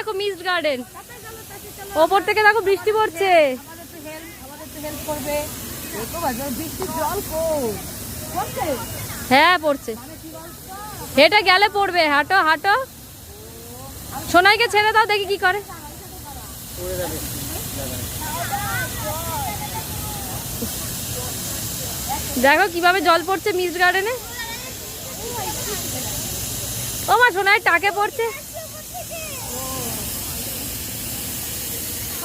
দেখো missed garden ওপর থেকে দেখো বৃষ্টি পড়ছে। হ্যাঁ পড়ছে। হেঁটে গেলে পড়বে। হাঁটো হাঁটো। সোনাইকে ছেড়ে দাও, দেখি কি করে। দেখো কীভাবে জল পড়ছে মিস গার্ডেনে ও মা, সোনাই টাকে পড়ছে।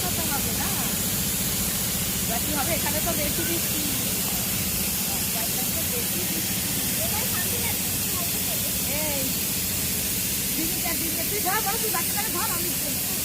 বেশি হবে না এবার কি হবে এখানে তো বেশি বৃষ্টি এই, দিদিটা দিদিটা, তুই ধর, তুই বাচ্চাটাকে ধর, আমি